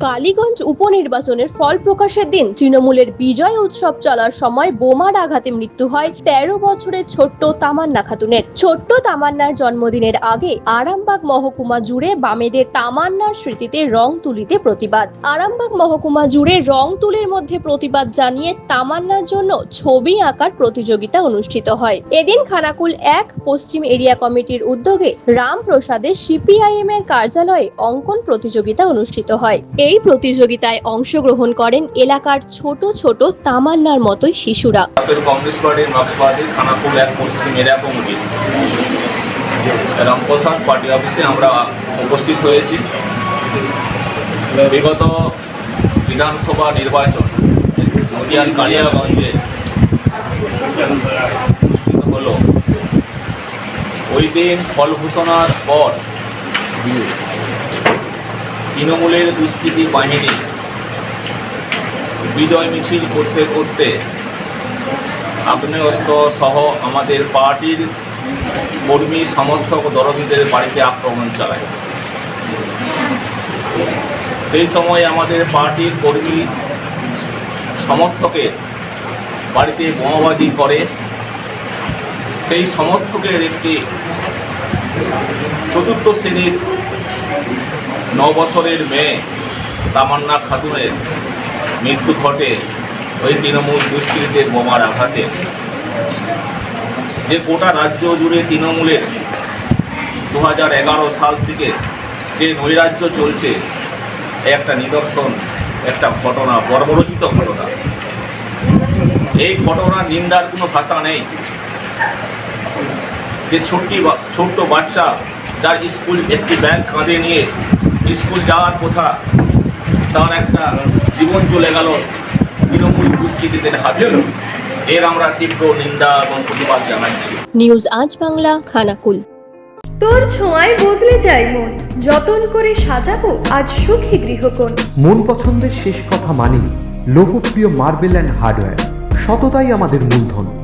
কালীগঞ্জ উপনির্বাচনের ফল প্রকাশের দিন। তৃণমূলের বিজয় উৎসব চলার সময় বোমার আঘাতে মৃত্যু হয় তেরো বছরের ছোট্ট তামান্না খাতুনের। ছোট্ট তামান্নার জন্মদিনের আগে আরামবাগ মহকুমা জুড়ে বামেদের তামান্নার স্মৃতিতে রং তুলিতে প্রতিবাদ। আরামবাগ মহকুমা জুড়ে রং তুলির মধ্যে প্রতিবাদ জানিয়ে তামান্নার জন্য ছবি আঁকার প্রতিযোগিতা অনুষ্ঠিত হয়। এদিন খানাকুল এক পশ্চিম এরিয়া কমিটির উদ্যোগে রামপ্রসাদে সিপিআইএম এর কার্যালয়ে অঙ্কন প্রতিযোগিতা অনুষ্ঠিত হয়। এই প্রতিযোগিতায় অংশগ্রহণ করেন এলাকার ছোট ছোট তামান্নার মতোই শিশুরা। কমিউনিস্ট পার্টির মার্ক্সবাদী খানাকুল এক পশ্চিম কমিটি। রামপ্রসাদ পার্টি অফিসে আমরা উপস্থিত হয়েছি। বিগত বিধানসভা নির্বাচন, নদিয়ার কালিয়াগঞ্জে অনুষ্ঠিত হলো। ওই দিন ফল ঘোষণার পর তৃণমূলের দুষ্কৃতী বাহিনী বিজয় মিছিল করতে করতে আগ্নেয়াস্ত্র সহ আমাদের পার্টির কর্মী, সমর্থক, দরদীদের বাড়িতে আক্রমণ চালায়। সেই সময় আমাদের পার্টির কর্মী, সমর্থকের বাড়িতে বোমাবাজি করে। সেই সমর্থকের একটি চতুর্থ শ্রেণির বছরের মেয়ে তামান্না খাতুনের মৃত্যু ঘটে ওই তৃণমূল দুষ্কৃতের বোমার আঘাতে। যে গোটা রাজ্য জুড়ে তৃণমূলের দু হাজার এগারো সাল থেকে যে নৈরাজ্য চলছে একটা নিদর্শন, একটা ঘটনা, বর্বরচিত ঘটনা। এই ঘটনার নিন্দার কোনো ভাষা নেই। যে ছোট্টি ছোট্ট বাচ্চা যার স্কুল একটি ব্যাগ কাঁধে নিয়ে স্কুল যাওয়ার কথা তার একটা জীবন চলে গেল তৃণমূল দুষ্কৃতীদের হাতে। এর আমরা তীব্র নিন্দা এবং প্রতিবাদ জানাচ্ছি। নিউজ আজ বাংলা খানাকুল। তোর ছোঁয়ায় বদলে যায় মন। যতন করে সাজাবো আজ সুখী গৃহকোণ। মন পছন্দের শেষ কথা মানি লোকপ্রিয় মার্বেল অ্যান্ড হার্ডওয়্যার। সততাই আমাদের মূলধন।